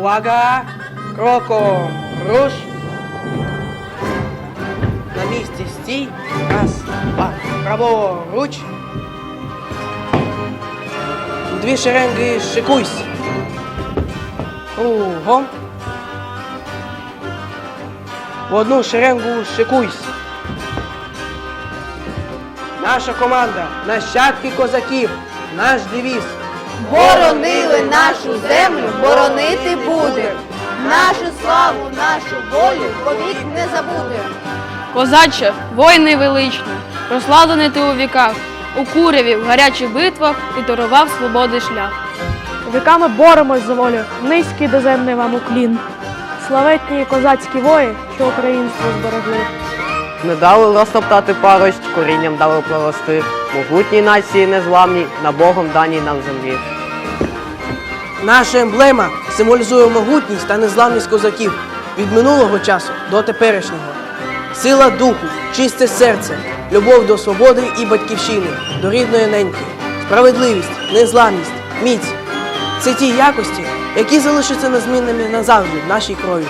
Увага! Кроком руш! На місці стій. Раз, два. Праворуч. Дві шеренги шикуйсь. Кругом. В одну шеренгу шикуйсь. Наша команда нащадки козаків. Наш девіз. Боронили нашу землю, боронити будем. Нашу славу, нашу волю повік не забудем. Козаче, воїни величні, прославлений ти у віках, у куряві в гарячих битвах ти дарував свободи шлях. Віками боремось за волю, низький доземний вам уклін. Славетні козацькі вої, що українство зберегли. Не дали розтоптати парость, корінням дали прорости. Могутній нації незламній, на Богом даній нам землі. Наша емблема символізує могутність та незламність козаків від минулого часу до теперішнього. Сила духу, чисте серце, любов до свободи і батьківщини, до рідної неньки, справедливість, незламність, міць. Це ті якості, які залишаться незмінними назавжди в нашій крові.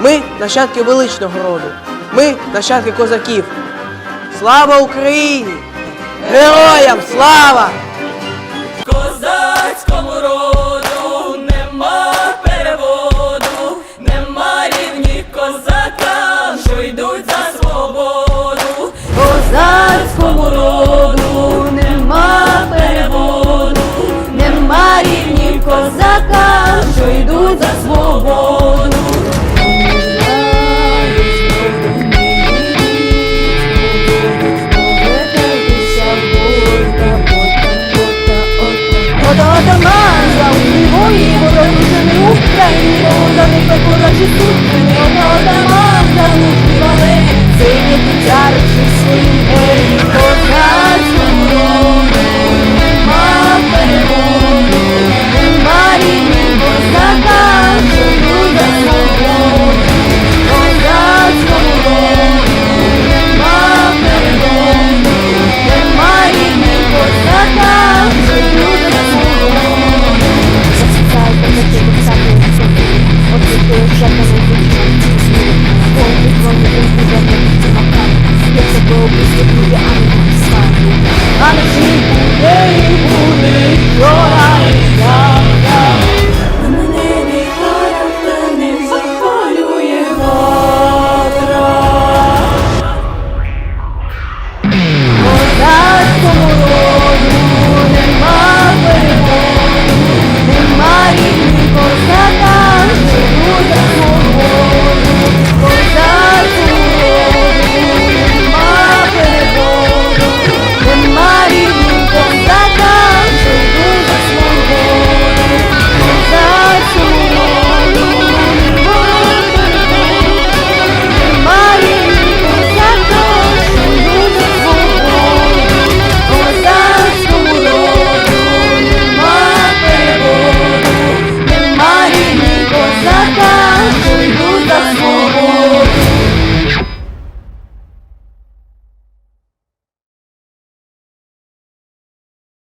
Ми нащадки величного роду. Ми нащадки козаків. Слава Україні! Героям слава! Козацькому роду Україну за них так урочі суд, не одного вали, сині печари чи Para sempre, nem, nem chorar